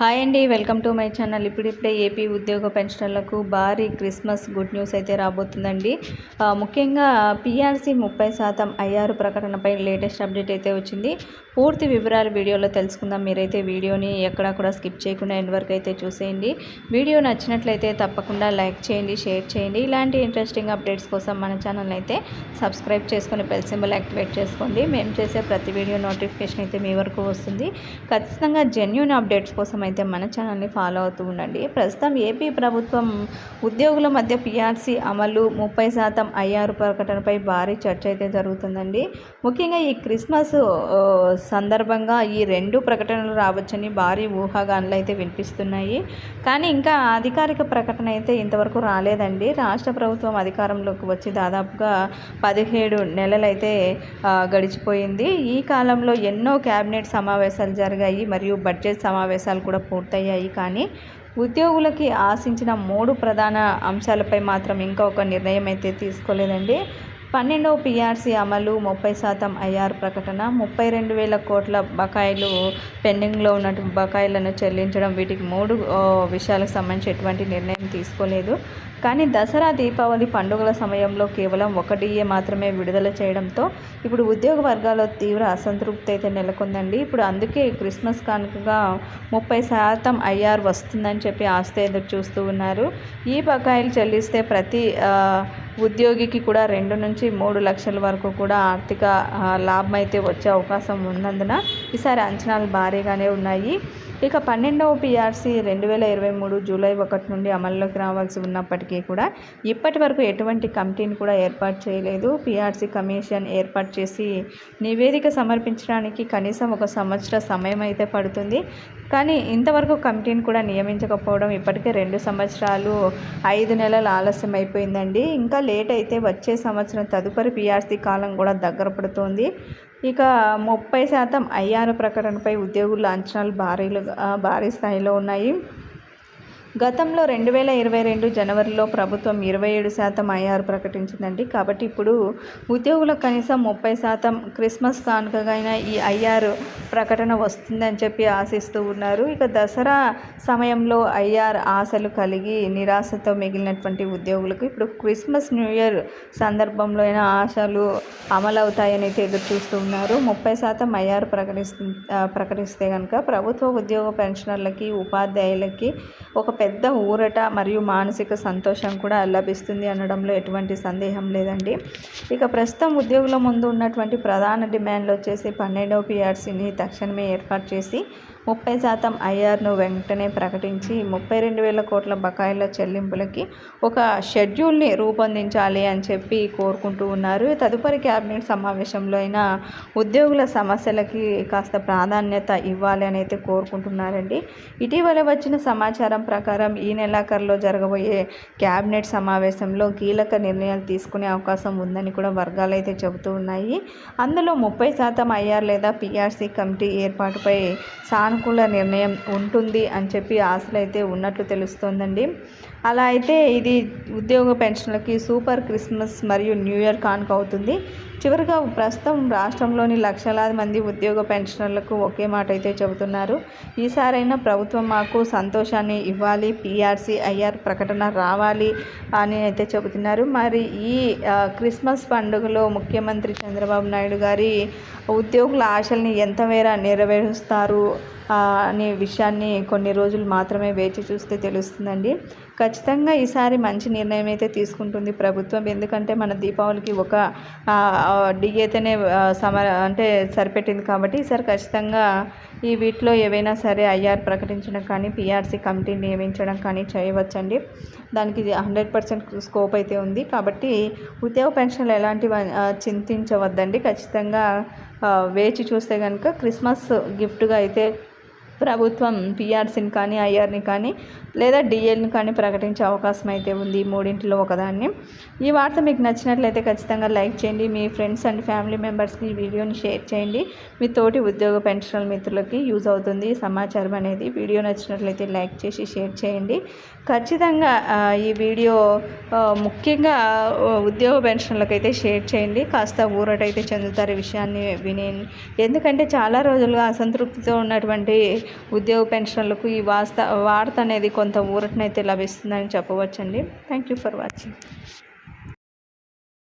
Hi అండి welcome to my channel. ఇప్పుడిప్పుడే AP ఉద్యోగ పెన్షనర్లకు భారీ క్రిస్మస్ గుడ్ న్యూస్ అయితే రాబోతుందండి. ముఖ్యంగా పిఆర్సీ ముప్పై శాతం ఐఆర్ ప్రకటనపై లేటెస్ట్ అప్డేట్ అయితే వచ్చింది. పూర్తి వివరాలు వీడియోలో తెలుసుకుందాం. మీరైతే వీడియోని ఎక్కడా కూడా స్కిప్ చేయకుండా ఎండ్ వరకు అయితే చూసేయండి. వీడియో నచ్చినట్లయితే తప్పకుండా లైక్ చేయండి షేర్ చేయండి. ఇలాంటి ఇంట్రెస్టింగ్ అప్డేట్స్ కోసం మన ఛానల్ అయితే సబ్స్క్రైబ్ చేసుకొని బెల్ సింబల్ యాక్టివేట్ చేసుకోండి. మేము చేసే ప్రతి వీడియో నోటిఫికేషన్ అయితే మీ వరకు వస్తుంది. ఖచ్చితంగా జెన్యున్ అప్డేట్స్ కోసం అయితే మన ఛానల్ని ఫాలో అవుతూ ఉండండి. ప్రస్తుతం ఏపీ ప్రభుత్వం ఉద్యోగుల మధ్య పిఆర్సీ అమలు ముప్పై శాతం ఐఆర్ ప్రకటనపై భారీ చర్చ అయితే జరుగుతుందండి. ముఖ్యంగా ఈ క్రిస్మస్ సందర్భంగా ఈ రెండు ప్రకటనలు రావచ్చని భారీ ఊహాగానాలు అయితే వినిపిస్తున్నాయి. కానీ ఇంకా అధికారిక ప్రకటన అయితే ఇంతవరకు రాలేదండి. రాష్ట్ర ప్రభుత్వం అధికారంలోకి వచ్చి దాదాపుగా పదిహేడు నెలలైతే గడిచిపోయింది. ఈ కాలంలో ఎన్నో క్యాబినెట్ సమావేశాలు జరిగాయి. మరియు బడ్జెట్ సమావేశాలు కూడా పూర్తయ్యాయి. కానీ ఉద్యోగులకి ఆశించిన మూడు ప్రధాన అంశాలపై మాత్రం ఇంకా ఒక నిర్ణయం అయితే తీసుకోలేదండి. పన్నెండవ పీఆర్సీ అమలు ముప్పై శాతం ఐఆర్ ప్రకటన ముప్పై రెండు వేల కోట్ల బకాయిలు పెండింగ్లో ఉన్నటువంటి బకాయిలను చెల్లించడం వీటికి మూడు విషయాలకు సంబంధించి ఎటువంటి నిర్ణయం తీసుకోలేదు. కానీ దసరా దీపావళి పండుగల సమయంలో కేవలం ఒక డిఏ మాత్రమే విడుదల చేయడంతో ఇప్పుడు ఉద్యోగ వర్గాల్లో తీవ్ర అసంతృప్తి అయితే నెలకొందండి. ఇప్పుడు అందుకే క్రిస్మస్ కానుకగా ముప్పై శాతం ఐఆర్ వస్తుందని చెప్పి ఆస్తి ఎదురు చూస్తూ ఉన్నారు. ఈ బకాయిలు చెల్లిస్తే ప్రతి ఉద్యోగికి కూడా రెండు నుంచి మూడు లక్షల వరకు కూడా ఆర్థిక లాభం అయితే వచ్చే అవకాశం ఉన్నందున ఈసారి అంచనాలు భారీగానే ఉన్నాయి. ఇక పన్నెండవ పిఆర్సీ రెండు వేల ఇరవై మూడు జూలై ఒకటి నుండి అమల్లోకి రావాల్సి ఉన్నప్పటికీ కూడా ఇప్పటి వరకు ఎటువంటి కమిటీని కూడా ఏర్పాటు చేయలేదు. పిఆర్సీ కమిషన్ ఏర్పాటు చేసి నివేదిక సమర్పించడానికి కనీసం ఒక సంవత్సర సమయం అయితే పడుతుంది. కానీ ఇంతవరకు కమిటీని కూడా నియమించకపోవడం ఇప్పటికే రెండు సంవత్సరాలు ఐదు నెలల ఆలస్యం అయిపోయిందండి. ఇంకా లేట్ అయితే వచ్చే సంవత్సరం తదుపరి పిఆర్సీ కాలం కూడా దగ్గర పడుతోంది. ఇక ముప్పై శాతం ఐఆర్ ప్రకటనపై ఉద్యోగుల అంచనాలు భారీలుగా భారీ స్థాయిలో ఉన్నాయి. గతంలో రెండు వేల ఇరవై రెండు జనవరిలో ప్రభుత్వం ఇరవై ఏడు శాతం ఐఆర్ ప్రకటించిందండి. కాబట్టి ఇప్పుడు ఉద్యోగులకు కనీసం ముప్పై శాతం క్రిస్మస్ కానుకగా ఈ ఐఆర్ ప్రకటన వస్తుందని చెప్పి ఆశిస్తూ ఉన్నారు. ఇక దసరా సమయంలో ఐఆర్ ఆశలు కలిగి నిరాశతో మిగిలినటువంటి ఉద్యోగులకు ఇప్పుడు క్రిస్మస్ న్యూ ఇయర్ సందర్భంలో అయినా ఆశలు అమలవుతాయని అయితే ఎదురు చూస్తూ ఉన్నారు. ముప్పై శాతం ఐఆర్ ప్రకటిస్తు ప్రకటిస్తే కనుక ప్రభుత్వ ఉద్యోగ పెన్షనర్లకి ఉపాధ్యాయులకి ఒక పెద్ద ఊరట మరియు మానసిక సంతోషం కూడా లభిస్తుంది అనడంలో ఎటువంటి సందేహం లేదండి. ఇక ప్రస్తుతం ఉద్యోగుల ముందు ఉన్నటువంటి ప్రధాన డిమాండ్లు వచ్చేసి పన్నెండవ పిఆర్సీని తక్షణమే ఏర్పాటు చేసి ముప్పై శాతం ఐఆర్ను వెంటనే ప్రకటించి ముప్పై రెండు వేల కోట్ల బకాయిల చెల్లింపులకి ఒక షెడ్యూల్ని రూపొందించాలి అని చెప్పి కోరుకుంటూ ఉన్నారు. తదుపరి క్యాబినెట్ సమావేశంలో అయినా ఉద్యోగుల సమస్యలకి కాస్త ప్రాధాన్యత ఇవ్వాలి అని అయితే కోరుకుంటున్నారండి. ఇటీవల వచ్చిన సమాచారం ప్రకారం ఈ నెలాఖరులో జరగబోయే క్యాబినెట్ సమావేశంలో కీలక నిర్ణయాలు తీసుకునే అవకాశం ఉందని కూడా వర్గాలు అయితే చెబుతూ ఉన్నాయి. అందులో ముప్పై శాతం ఐఆర్ లేదా పిఆర్సీ కమిటీ ఏర్పాటుపై సానుకూల నిర్ణయం ఉంటుంది అని చెప్పి ఆశలు అయితే ఉన్నట్లు తెలుస్తోందండి. అలా అయితే ఇది ఉద్యోగ పెన్షన్లకి సూపర్ క్రిస్మస్ మరియు న్యూ ఇయర్ కానుక అవుతుంది. చివరిగా ప్రస్తుతం రాష్ట్రంలోని లక్షలాది మంది ఉద్యోగ పెన్షనర్లకు ఒకే మాట అయితే చెబుతున్నారు. ఈసారైనా ప్రభుత్వం మాకు సంతోషాన్ని ఇవ్వాలి పిఆర్సీ ఐఆర్ ప్రకటన రావాలి అని అయితే చెబుతున్నారు. మరి ఈ క్రిస్మస్ పండుగలో ముఖ్యమంత్రి చంద్రబాబు నాయుడు గారి ఉద్యోగుల ఆశల్ని ఎంతమేర నెరవేరుస్తారు? అనే విషయాన్ని కొన్ని రోజులు మాత్రమే వేచి చూస్తే తెలుస్తుందండి. ఖచ్చితంగా ఈసారి మంచి నిర్ణయం అయితే తీసుకుంటుంది ప్రభుత్వం. ఎందుకంటే మన దీపావళికి ఒక డిఏతోనే సమ అంటే సరిపెట్టింది కాబట్టి ఈసారి ఖచ్చితంగా ఈ వీటిలో ఏవైనా సరే ఐఆర్ ప్రకటించడం కానీ పిఆర్సీ కమిటీ నియమించడం కానీ చేయవచ్చండి. దానికి హండ్రెడ్ పర్సెంట్ స్కోప్ అయితే ఉంది. కాబట్టి ఉద్యోగ పెన్షన్లు ఎలాంటివి చింతించవద్దండి. ఖచ్చితంగా వేచి చూస్తే కనుక క్రిస్మస్ గిఫ్ట్గా అయితే ప్రభుత్వం పీఆర్సీని కానీ ఐఆర్ని కానీ లేదా డిఎల్ని కానీ ప్రకటించే అవకాశం అయితే ఉంది మూడింటిలో ఒకదాన్ని. ఈ వార్త మీకు నచ్చినట్లయితే ఖచ్చితంగా లైక్ చేయండి. మీ ఫ్రెండ్స్ అండ్ ఫ్యామిలీ మెంబర్స్కి ఈ వీడియోని షేర్ చేయండి. మీ తోటి ఉద్యోగ పెన్షనల్ మిత్రులకి యూజ్ అవుతుంది. సమాచారం అనేది వీడియో నచ్చినట్లయితే లైక్ చేసి షేర్ చేయండి. ఖచ్చితంగా ఈ వీడియో ముఖ్యంగా ఉద్యోగ పెన్షన్లకు అయితే షేర్ చేయండి. కాస్త ఊరటైతే చెందుతారు ఈ విషయాన్ని విని. ఎందుకంటే చాలా రోజులుగా అసంతృప్తితో ఉన్నటువంటి ఉద్యోగ పెన్షన్లకు ఈ వాస్త వార్త అనేది కొంత ఊరటనైతే లభిస్తుందని చెప్పవచ్చండి. Thank you for watching